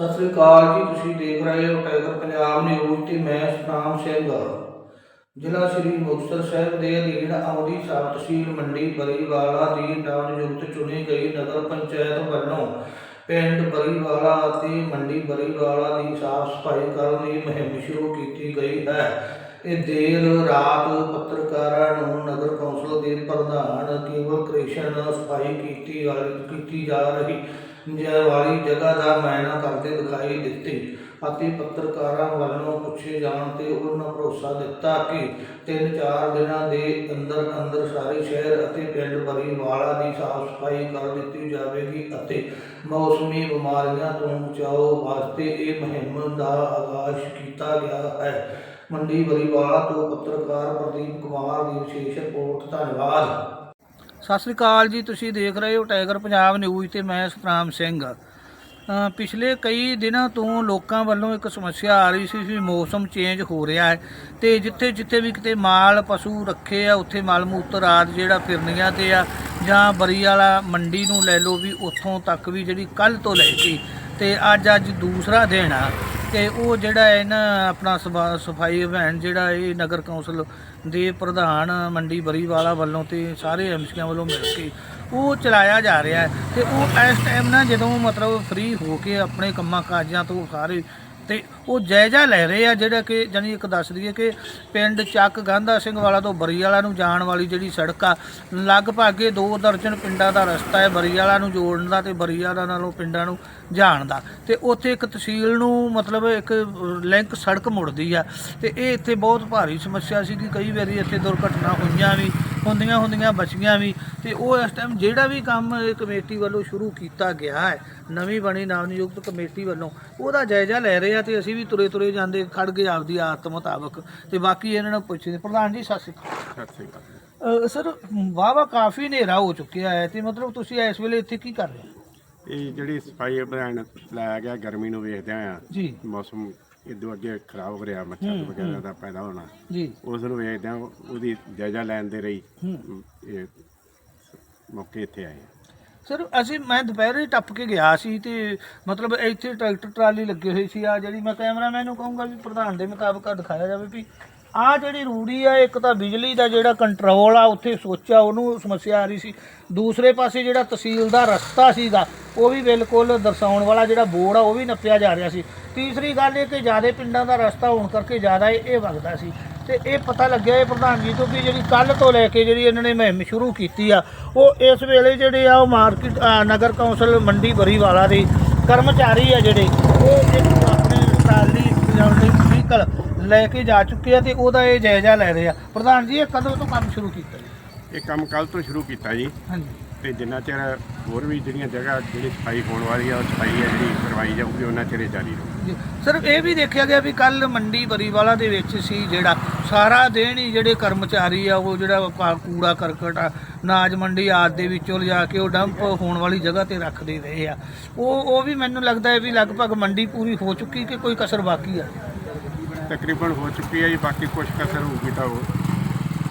ਸਤਿ ਸ੍ਰੀ ਅਕਾਲ ਜੀ, ਤੁਸੀਂ ਦੇਖ ਰਹੇ ਹੋ ਟਾਈਗਰ ਪੰਜਾਬ ਨਿਊਜ਼ ਤੇ ਮੈਂ ਸਤਨਾਮ ਸਿੰਘ। ਜ਼ਿਲ੍ਹਾ ਸ੍ਰੀ ਮੁਕਤਸਰ ਸਾਹਿਬ ਦੇ ਅਧੀਨ ਆਉਂਦੀ ਸਬ ਤਹਿਸੀਲ ਮੰਡੀ ਬਰੀਵਾਲਾ ਦੀ ਨਵਨਿਯੁਕਤ ਚੁਣੀ ਗਈ ਨਗਰ ਪੰਚਾਇਤ ਵੱਲੋਂ ਪਿੰਡ ਬਰੀਵਾਲਾ ਅਤੇ ਮੰਡੀ ਬਰੀਵਾਲਾ ਦੀ ਸਾਫ਼ ਸਫ਼ਾਈ ਕਰਨ ਦੀ ਮੁਹਿੰਮ ਸ਼ੁਰੂ ਕੀਤੀ ਗਈ ਹੈ। ਇਹ ਦੇਰ ਰਾਤ ਦੇ ਪ੍ਰਧਾਨ ਕੇਵਲ ਕ੍ਰਿਸ਼ਨ ਸਫ਼ਾਈ ਕੀਤੀ ਕੀਤੀ ਜਾ ਰਹੀ ਵਾਲੀ ਜਗ੍ਹਾ ਦਾ ਮਾਇਨਾ ਕਰਦੇ ਦਿਖਾਈ ਦਿੱਤੇ। ਅਤੇ ਪੱਤਰਕਾਰਾਂ ਵੱਲੋਂ ਪੁੱਛੇ ਜਾਣ ਤੇ ਉਹਨਾਂ ਭਰੋਸਾ ਦਿੱਤਾ ਕਿ ਤਿੰਨ ਚਾਰ ਦਿਨਾਂ ਦੇ ਅੰਦਰ ਅੰਦਰ ਸਾਰੇ ਸ਼ਹਿਰ ਅਤੇ ਪਿੰਡ ਬਰੀਵਾਲਾ ਦੀ ਸਾਫ਼ ਸਫ਼ਾਈ ਕਰ ਦਿੱਤੀ ਜਾਵੇਗੀ ਅਤੇ ਮੌਸਮੀ ਬਿਮਾਰੀਆਂ ਤੋਂ ਬਚਾਓ ਵਾਸਤੇ ਇਹ ਮੁਹਿੰਮ ਦਾ ਆਗਾਜ਼ ਕੀਤਾ ਗਿਆ ਹੈ। ਮੰਡੀ ਬਰੀਵਾਲਾ ਤੋਂ ਪੱਤਰਕਾਰ ਪ੍ਰਦੀਪ ਕੁਮਾਰ ਦੀ ਵਿਸ਼ੇਸ਼ ਰਿਪੋਰਟ, ਧੰਨਵਾਦ। ਸਤਿ ਸ੍ਰੀ ਅਕਾਲ ਜੀ, ਤੁਸੀਂ ਦੇਖ ਰਹੇ ਹੋ ਟਾਈਗਰ ਪੰਜਾਬ ਨਿਊਜ਼ ਤੇ ਮੈਂ ਸਤਨਾਮ ਸਿੰਘ। ਪਿਛਲੇ ਕਈ ਦਿਨਾਂ ਤੋਂ ਲੋਕਾਂ ਵੱਲੋਂ ਇੱਕ ਸਮੱਸਿਆ ਆ ਰਹੀ ਸੀ ਵੀ ਮੌਸਮ ਚੇਂਜ ਹੋ ਰਿਹਾ ਹੈ ਤੇ ਜਿੱਥੇ ਜਿੱਥੇ ਵੀ ਕਿਤੇ ਮਾਲ, ਪਸ਼ੂ ਰੱਖੇ ਆ, ਉੱਥੇ ਮਲ ਮੂਤਰ ਆਦਿ ਜਿਹੜਾ ਫਿਰਨੀਆਂ ਤੇ ਆ, ਜਾਂ ਬਰੀ ਵਾਲਾ ਮੰਡੀ ਨੂੰ ਲੈ ਲਓ ਵੀ ਉੱਥੋਂ ਤੱਕ ਵੀ ਜਿਹੜੀ ਕੱਲ ਤੋਂ ਲੈ ਕੇ ਤੇ ਅੱਜ ਅੱਜ ਦੂਸਰਾ ਦਿਨ ਆ। ਤੇ ਉਹ ਜਿਹੜਾ ਹੈ ਨਾ ਆਪਣਾ ਸਫਾ- ਸਫ਼ਾਈ ਅਭਿਆਨ ਜਿਹੜਾ ਇਹ ਨਗਰ ਕੌਂਸਲ ਦੇ ਪ੍ਰਧਾਨ ਮੰਡੀ ਬਰੀਵਾਲਾ ਵੱਲੋਂ ਤੇ ਸਾਰੇ ਐਮਸੀਆਂ ਵੱਲੋਂ ਮਿਲ ਕੇ ਉਹ ਚਲਾਇਆ ਜਾ ਰਿਹਾ ਹੈ ਤੇ ਉਹ ਇਸ ਟਾਈਮ ਨਾ ਜਦੋਂ ਮਤਲਬ ਫ੍ਰੀ ਹੋ ਕੇ ਆਪਣੇ ਕੰਮਾਂ ਕਾਜਾਂ ਤੋਂ ਸਾਰੇ ਤੇ ਉਹ ਜਾਇਜ਼ਾ ਲੈ ਰਹੇ ਆ ਜਿਹੜਾ ਕਿ ਜਾਨੀ ਇੱਕ ਦੱਸ ਦਈਏ ਕਿ ਪਿੰਡ ਚੱਕ ਗਾਂਧਾ ਸਿੰਘ ਵਾਲਾ ਤੋਂ ਬਰੀਵਾਲਾ ਨੂੰ ਜਾਣ ਵਾਲੀ ਜਿਹੜੀ ਸੜਕ ਆ, ਲਗਭਗ ਇਹ ਦੋ ਦਰਜਨ ਪਿੰਡਾਂ ਦਾ ਰਸਤਾ ਹੈ ਬਰੀ ਵਾਲਾ ਨੂੰ ਜੋੜਨ ਦਾ ਤੇ ਬਰੀਵਾਲਾ ਨਾਲੋਂ ਪਿੰਡਾਂ ਨੂੰ ਜਾਣ ਦਾ। ਤੇ ਉੱਥੇ ਇੱਕ ਤਹਿਸੀਲ ਨੂੰ ਮਤਲਬ ਇੱਕ ਲਿੰਕ ਸੜਕ ਮੁੜਦੀ ਆ। ਤੇ ਇਹ ਇੱਥੇ ਬਹੁਤ ਭਾਰੀ ਸਮੱਸਿਆ ਸੀ ਕਿ ਕਈ ਵਾਰੀ ਇੱਥੇ ਦੁਰਘਟਨਾ ਹੋਈਆਂ ਵੀ। ਹੁੰਦੀਆਂ ਹੁੰਦੀਆਂ ਬਚੀਆਂ ਵੀ ਤੇ ਉਹ ਇਸ ਟਾਈਮ ਜਿਹੜਾ ਵੀ ਕੰਮ ਕਮੇਟੀ ਵੱਲੋਂ ਸ਼ੁਰੂ ਕੀਤਾ ਗਿਆ ਹੈ ਨਵੀਂ ਬਣੀ ਨਵਨਿਯੁਕਤ ਕਮੇਟੀ ਵੱਲੋਂ ਉਹਦਾ ਜਾਇਜ਼ਾ ਲੈ ਰਹੇ ਆ ਤੇ ਅਸੀਂ ਵੀ ਤੁਰੇ ਤੁਰੇ ਜਾਂਦੇ ਖੜ ਗਏ ਆਪਦੀ ਆਦਤ ਮੁਤਾਬਕ ਤੇ ਬਾਕੀ ਇਹਨਾਂ ਨੂੰ ਪੁੱਛਦੇ। ਪ੍ਰਧਾਨ ਜੀ ਸਤਿ ਸ਼੍ਰੀ ਅਕਾਲ। ਸਤਿ ਸ੍ਰੀ ਅਕਾਲ ਅ, ਸਰ ਵਾਹਵਾ ਕਾਫੀ ਹਨੇਰਾ ਹੋ ਚੁੱਕਿਆ ਹੈ ਤੇ ਮਤਲਬ ਤੁਸੀਂ ਇਸ ਵੇਲੇ ਇੱਥੇ ਕੀ ਕਰ ਰਹੇ ਹੋ? ਇਹ ਜਿਹੜੀ ਸਫ਼ਾਈ ਅਭਿਆਨ ਲਾਇਆ ਗਿਆ ਗਰਮੀ ਨੂੰ ਵੇਖਦੇ ਆ ਜੀ। ਮੌਸਮ ਇਦੋਂ ਅੱਗੇ ਖਰਾਬ ਹੋ ਰਿਹਾ ਮੱਛਰ ਵਗੈਰਾ ਦਾ ਪੈਦਾ ਹੋਣਾ। ਜੀ। ਉਸ ਨੂੰ ਵੇਖਦੇ ਆ ਉਹਦੀ ਜਾਇਜ਼ਾ ਲੈਣ ਦੇ ਲਈ ਹੂੰ। ਇਹ ਮੌਕੇ ਇੱਥੇ ਆਏ ਸਰ ਅਸੀਂ ਮੈਂ ਦੁਪਹਿਰੇ ਟੱਪ ਕੇ ਗਿਆ ਸੀ ਤੇ ਮਤਲਬ ਇੱਥੇ ਟਰੈਕਟਰ ਟਰਾਲੀ ਲੱਗੇ ਹੋਈ ਸੀ। ਆ ਜਿਹੜੀ ਮੈਂ ਕੈਮਰਾਮੈਨ ਨੂੰ ਕਹੂੰਗਾ ਵੀ ਪ੍ਰਧਾਨ ਦੇ ਮੁਤਾਬਕ ਦਿਖਾਇਆ ਜਾਵੇ ਵੀ ਆ ਜਿਹੜੀ ਰੂੜੀ ਆ, ਇੱਕ ਤਾਂ ਬਿਜਲੀ ਦਾ ਜਿਹੜਾ ਕੰਟਰੋਲ ਆ, ਉੱਥੇ ਸੋਚਿਆ ਉਹਨੂੰ ਸਮੱਸਿਆ ਆ ਰਹੀ ਸੀ। ਦੂਸਰੇ ਪਾਸੇ ਜਿਹੜਾ ਤਹਿਸੀਲ ਦਾ ਰਸਤਾ ਸੀਗਾ, ਉਹ ਵੀ ਬਿਲਕੁਲ ਦਰਸਾਉਣ ਵਾਲਾ ਜਿਹੜਾ ਬੋਰਡ ਆ, ਉਹ ਵੀ ਨੱਪਿਆ ਜਾ ਰਿਹਾ ਸੀ। ਤੀਸਰੀ ਗੱਲ ਇਹ ਕਿ ਜ਼ਿਆਦਾ ਪਿੰਡਾਂ ਦਾ ਰਸਤਾ ਹੋਣ ਕਰਕੇ ਜ਼ਿਆਦਾ ਇਹ ਵਗਦਾ ਸੀ। ਤੇ ਇਹ ਪਤਾ ਲੱਗਿਆ ਇਹ ਪ੍ਰਧਾਨ ਜੀ ਤੋਂ ਕਿ ਜਿਹੜੀ ਕੱਲ ਤੋਂ ਲੈ ਕੇ ਜਿਹੜੀ ਇਹਨਾਂ ਨੇ ਮੁਹਿੰਮ ਸ਼ੁਰੂ ਕੀਤੀ ਆ, ਉਹ ਇਸ ਵੇਲੇ ਜਿਹੜੇ ਆ, ਉਹ ਮਾਰਕੀਟ ਨਗਰ ਕੌਂਸਲ ਮੰਡੀ ਬਰੀਵਾਲਾ ਦੇ ਕਰਮਚਾਰੀ ਆ ਜਿਹੜੇ, ਉਹ ਇੱਕ ਆਪਣੇ ਟਰਾਲੀ ਵਹੀਕਲ ਲੈ ਕੇ ਜਾ ਚੁੱਕੇ ਆ ਤੇ ਉਹਦਾ ਇਹ ਜਾਇਜ਼ਾ ਲੈ ਰਹੇ ਆ। ਪ੍ਰਧਾਨ ਜੀ ਇਹ ਕਦੋਂ ਤੋਂ ਕੰਮ ਸ਼ੁਰੂ ਕੀਤਾ ਜੀ? ਇਹ ਕੰਮ ਕੱਲ ਤੋਂ ਸ਼ੁਰੂ ਕੀਤਾ ਜੀ। ਹਾਂਜੀ। ਤੇ ਜਿੰਨਾ ਚਿਰ ਹੋਰ ਵੀ ਜਿਹੜੀਆਂ ਜਗ੍ਹਾ ਜਿਹੜੀ ਸਫ਼ਾਈ ਹੋਣ ਵਾਲੀ ਆ ਉਹ ਸਫ਼ਾਈ ਹੈ ਜਿਹੜੀ ਕਰਵਾਈ ਜਾਊਗੀ ਉਹਨਾਂ ਚਿਰ ਇਹ ਜਾਰੀ ਰਹੂ। ਜੀ। ਸਰ ਇਹ ਵੀ ਦੇਖਿਆ ਗਿਆ ਵੀ ਕੱਲ ਮੰਡੀ ਬਰੀਵਾਲਾ ਦੇ ਵਿੱਚ ਸੀ ਜਿਹੜਾ ਸਾਰਾ ਦਿਨ ਹੀ ਜਿਹੜੇ ਕਰਮਚਾਰੀ ਆ ਉਹ ਜਿਹੜਾ ਕਾ- ਕੂੜਾ ਕਰਕਟ ਆ ਨਾਜ ਮੰਡੀ ਆਦ ਦੇ ਵਿੱਚੋਂ ਲਿਜਾ ਕੇ ਉਹ ਡੰਪ ਹੋਣ ਵਾਲੀ ਜਗ੍ਹਾ ਤੇ ਰੱਖਦੇ ਰਹੇ ਆ। ਉਹ ਉਹ ਵੀ ਮੈਨੂੰ ਲੱਗਦਾ ਹੈ ਵੀ ਲਗਭਗ ਮੰਡੀ ਪੂਰੀ ਹੋ ਚੁੱਕੀ ਕਿ ਕੋਈ ਕਸਰ ਬਾਕੀ ਆ? ਤਕਰੀਬਨ ਹੋ ਚੁੱਕੀ ਹੈ ਜੀ, ਬਾਕੀ ਕੁਝ ਕਸਰ ਹੋਊਗੀ ਤਾਂ ਉਹ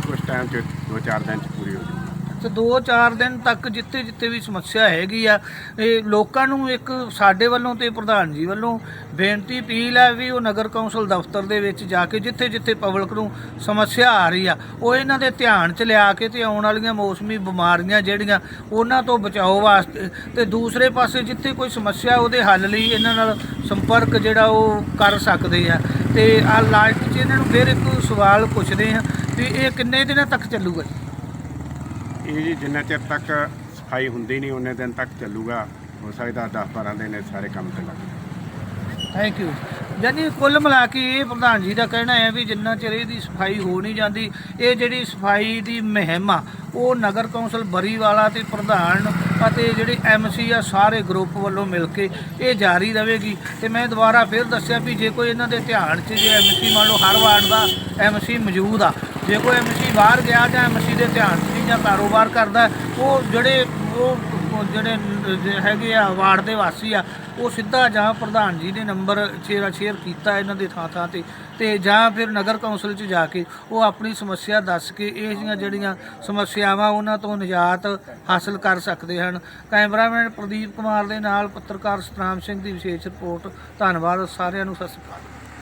ਕੁਝ ਟਾਈਮ ਚ, ਦੋ ਚਾਰ ਦਿਨ ਚ ਪੂਰੀ ਹੋ ਜਾਊਗੀ। ਤੇ 2-4 ਦਿਨ ਤੱਕ ਜਿੱਥੇ ਜਿੱਥੇ ਵੀ ਸਮੱਸਿਆ ਹੈਗੀ ਆ, ਇਹ ਲੋਕਾਂ ਨੂੰ ਇੱਕ ਸਾਡੇ ਵੱਲੋਂ ਤੇ ਪ੍ਰਧਾਨ ਜੀ ਵੱਲੋਂ ਬੇਨਤੀ, ਅਪੀਲ ਹੈ ਵੀ ਉਹ ਨਗਰ ਕੌਂਸਲ ਦਫ਼ਤਰ ਦੇ ਵਿੱਚ ਜਾ ਕੇ ਜਿੱਥੇ ਜਿੱਥੇ ਪਬਲਿਕ ਨੂੰ ਸਮੱਸਿਆ ਆ ਰਹੀ ਆ, ਉਹ ਇਹਨਾਂ ਦੇ ਧਿਆਨ 'ਚ ਲਿਆ ਕੇ ਤੇ ਆਉਣ ਵਾਲੀਆਂ ਮੌਸਮੀ ਬਿਮਾਰੀਆਂ ਜਿਹੜੀਆਂ ਉਹਨਾਂ ਤੋਂ ਬਚਾਓ ਵਾਸਤੇ ਤੇ ਦੂਸਰੇ ਪਾਸੇ ਜਿੱਥੇ ਕੋਈ ਸਮੱਸਿਆ ਉਹਦੇ ਹੱਲ ਲਈ ਇਹਨਾਂ ਨਾਲ ਸੰਪਰਕ ਜਿਹੜਾ ਉਹ ਕਰ ਸਕਦੇ ਆ। ਤੇ ਆ ਲਾਸਟ 'ਚ ਇਹਨਾਂ ਨੂੰ ਫਿਰ ਇੱਕ ਸਵਾਲ ਪੁੱਛਦੇ ਆ ਵੀ ਇਹ ਕਿੰਨੇ ਦਿਨਾਂ ਤੱਕ ਚੱਲੂਗਾ ਇਹ ਜੀ ਜਿੰਨਾ ਚਿਰ ਤੱਕ ਸਫ਼ਾਈ ਹੁੰਦੀ ਨਹੀਂ, ਉਹਨੇ ਦਿਨ ਤੱਕ ਚੱਲੂਗਾ। ਹੋ ਸਕਦਾ 10 12 ਦਿਨ ਇਹ ਸਾਰੇ ਕੰਮ ਤੇ ਲੱਗ ਜਾਣ। ਥੈਂਕ ਯੂ ਜਾਨੀ ਕੁੱਲ ਮਿਲਾ ਕੇ ਇਹ ਪ੍ਰਧਾਨ ਜੀ ਦਾ ਕਹਿਣਾ ਹੈ ਵੀ ਜਿੰਨਾ ਚਿਰ ਇਹਦੀ ਸਫ਼ਾਈ ਹੋ ਨਹੀਂ ਜਾਂਦੀ, ਇਹ ਜਿਹੜੀ ਸਫ਼ਾਈ ਦੀ ਮੁਹਿੰਮ ਆ, ਉਹ ਨਗਰ ਕੌਂਸਲ ਬਰੀਵਾਲਾ ਤੇ ਪ੍ਰਧਾਨ ਅਤੇ ਜਿਹੜੇ ਐਮਸੀ ਆ, ਸਾਰੇ ਗਰੁੱਪ ਵੱਲੋਂ ਮਿਲ ਕੇ ਇਹ ਜਾਰੀ ਰਹੇਗੀ ਤੇ ਮੈਂ ਦੁਬਾਰਾ ਫਿਰ ਦੱਸਿਆ ਵੀ ਜੇ ਕੋਈ ਇਹਨਾਂ ਦੇ ਧਿਆਨ 'ਚ ਜੇ ਐਮਸੀ ਮੰਨ ਲਓ ਹਰ ਵਾਰਡ ਦਾ ਐਮਸੀ ਮੌਜੂਦ ਆ, ਜੇ ਕੋਈ ਐਮਸੀ ਬਾਹਰ ਗਿਆ ਜਾਂ ਐਮਸੀ ਦੇ ਧਿਆਨ 'ਚ ਜਾਂ ਕਾਰੋਬਾਰ ਕਰਦਾ, ਉਹ ਜਿਹੜੇ ਉਹ ਜਿਹੜੇ ਹੈਗੇ ਆ ਵਾਰਡ ਦੇ ਵਾਸੀ ਆ, ਉਹ ਸਿੱਧਾ ਜਾਂ ਪ੍ਰਧਾਨ ਜੀ ਨੇ ਨੰਬਰ ਸ਼ੇਅਰ ਸ਼ੇਅਰ ਕੀਤਾ ਇਹਨਾਂ ਦੇ ਥਾਂ ਥਾਂ ਤੇ ਤੇ ਜਾਂ ਫਿਰ ਨਗਰ ਕੌਂਸਲ 'ਚ ਜਾ ਕੇ ਉਹ ਆਪਣੀ ਸਮੱਸਿਆ ਦੱਸ ਕੇ ਇਹ ਜਿਹੀਆਂ ਜਿਹੜੀਆਂ ਸਮੱਸਿਆਵਾਂ ਉਹਨਾਂ ਤੋਂ ਨਿਜਾਤ ਹਾਸਲ ਕਰ ਸਕਦੇ ਹਨ। ਕੈਮਰਾਮੈਨ ਪ੍ਰਦੀਪ ਕੁਮਾਰ ਦੇ ਨਾਲ ਪੱਤਰਕਾਰ ਸਤਨਾਮ ਸਿੰਘ ਦੀ ਵਿਸ਼ੇਸ਼ ਰਿਪੋਰਟ। ਧੰਨਵਾਦ ਸਾਰਿਆਂ ਨੂੰ, ਸਤਿ ਸ਼੍ਰੀ ਅਕਾਲ।